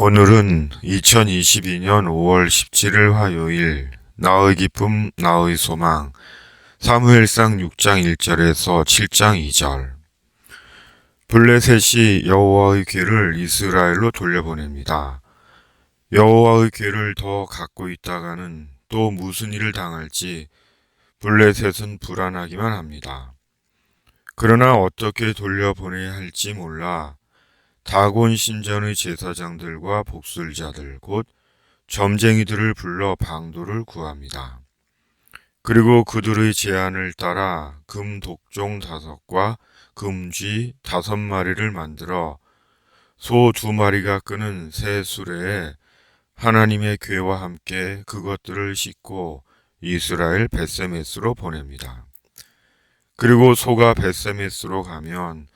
오늘은 2022년 5월 17일 화요일 나의 기쁨 나의 소망 사무엘상 6장 1절에서 7장 2절 블레셋이 여호와의 귀를 이스라엘로 돌려보냅니다. 여호와의 귀를 더 갖고 있다가는 또 무슨 일을 당할지 블레셋은 불안하기만 합니다. 그러나 어떻게 돌려보내야 할지 몰라 다곤 신전의 제사장들과 복술자들 곧 점쟁이들을 불러 방도를 구합니다. 그리고 그들의 제안을 따라 금 독종 다섯과 금쥐 다섯 마리를 만들어 소 두 마리가 끄는 새 수레에 하나님의 괴와 함께 그것들을 싣고 이스라엘 베세메스로 보냅니다. 그리고 소가 베세메스로 가면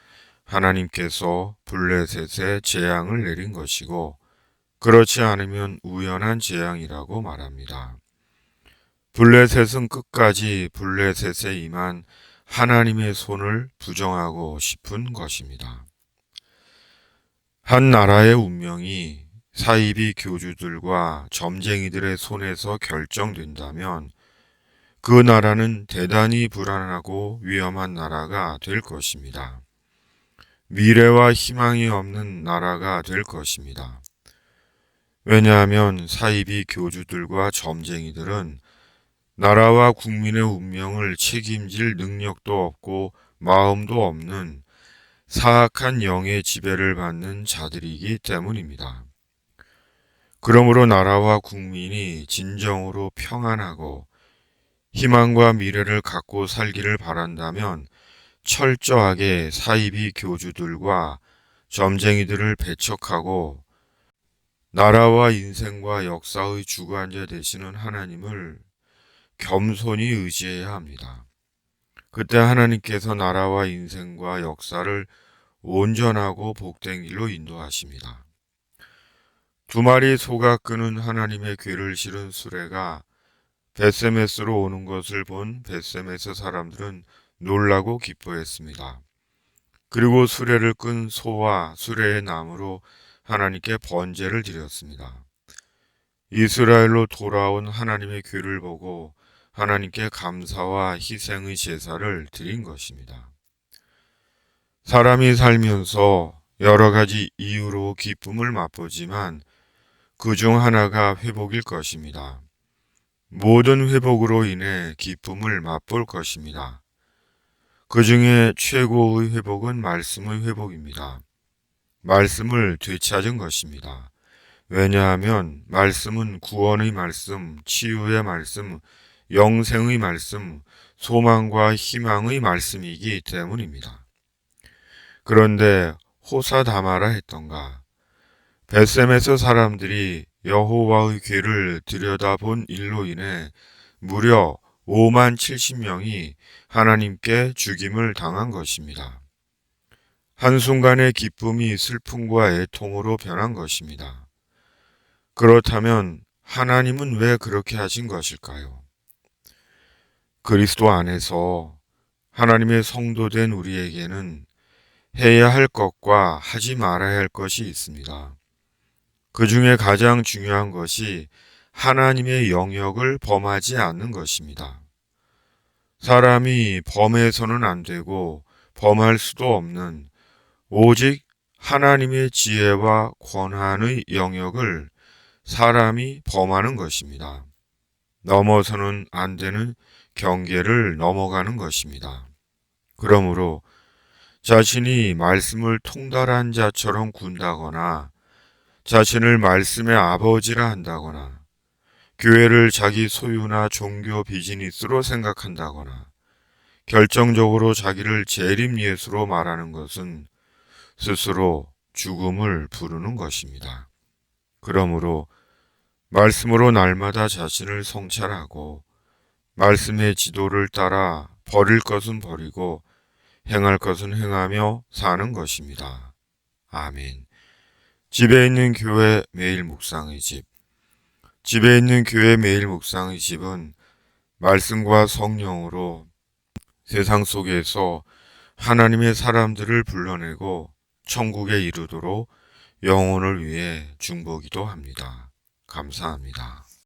하나님께서 블레셋에 재앙을 내린 것이고 그렇지 않으면 우연한 재앙이라고 말합니다. 블레셋은 끝까지 블레셋에 임한 하나님의 손을 부정하고 싶은 것입니다. 한 나라의 운명이 사이비 교주들과 점쟁이들의 손에서 결정된다면 그 나라는 대단히 불안하고 위험한 나라가 될 것입니다. 미래와 희망이 없는 나라가 될 것입니다. 왜냐하면 사이비 교주들과 점쟁이들은 나라와 국민의 운명을 책임질 능력도 없고 마음도 없는 사악한 영의 지배를 받는 자들이기 때문입니다. 그러므로 나라와 국민이 진정으로 평안하고 희망과 미래를 갖고 살기를 바란다면 철저하게 사이비 교주들과 점쟁이들을 배척하고 나라와 인생과 역사의 주관자 되시는 하나님을 겸손히 의지해야 합니다. 그때 하나님께서 나라와 인생과 역사를 온전하고 복된 길로 인도하십니다. 두 마리 소가 끄는 하나님의 괴를 실은 수레가 베세메스로 오는 것을 본 베세메스 사람들은 놀라고 기뻐했습니다. 그리고 수레를 끈 소와 수레의 나무로 하나님께 번제를 드렸습니다. 이스라엘로 돌아온 하나님의 귀를 보고 하나님께 감사와 희생의 제사를 드린 것입니다. 사람이 살면서 여러 가지 이유로 기쁨을 맛보지만 그 중 하나가 회복일 것입니다. 모든 회복으로 인해 기쁨을 맛볼 것입니다. 그 중에 최고의 회복은 말씀의 회복입니다. 말씀을 되찾은 것입니다. 왜냐하면 말씀은 구원의 말씀, 치유의 말씀, 영생의 말씀, 소망과 희망의 말씀이기 때문입니다. 그런데 호사다마라 했던가 베셈에서 사람들이 여호와의 귀를 들여다본 일로 인해 무려 5만 70명이 하나님께 죽임을 당한 것입니다. 한순간의 기쁨이 슬픔과 애통으로 변한 것입니다. 그렇다면 하나님은 왜 그렇게 하신 것일까요? 그리스도 안에서 하나님의 성도된 우리에게는 해야 할 것과 하지 말아야 할 것이 있습니다. 그 중에 가장 중요한 것이 하나님의 영역을 범하지 않는 것입니다. 사람이 범해서는 안 되고 범할 수도 없는 오직 하나님의 지혜와 권한의 영역을 사람이 범하는 것입니다. 넘어서는 안 되는 경계를 넘어가는 것입니다. 그러므로 자신이 말씀을 통달한 자처럼 군다거나 자신을 말씀의 아버지라 한다거나 교회를 자기 소유나 종교 비즈니스로 생각한다거나 결정적으로 자기를 재림 예수로 말하는 것은 스스로 죽음을 부르는 것입니다. 그러므로 말씀으로 날마다 자신을 성찰하고 말씀의 지도를 따라 버릴 것은 버리고 행할 것은 행하며 사는 것입니다. 아멘. 집에 있는 교회 매일 묵상의 집 집에 있는 교회 매일 묵상의 집은 말씀과 성령으로 세상 속에서 하나님의 사람들을 불러내고 천국에 이르도록 영혼을 위해 중보기도 합니다. 감사합니다.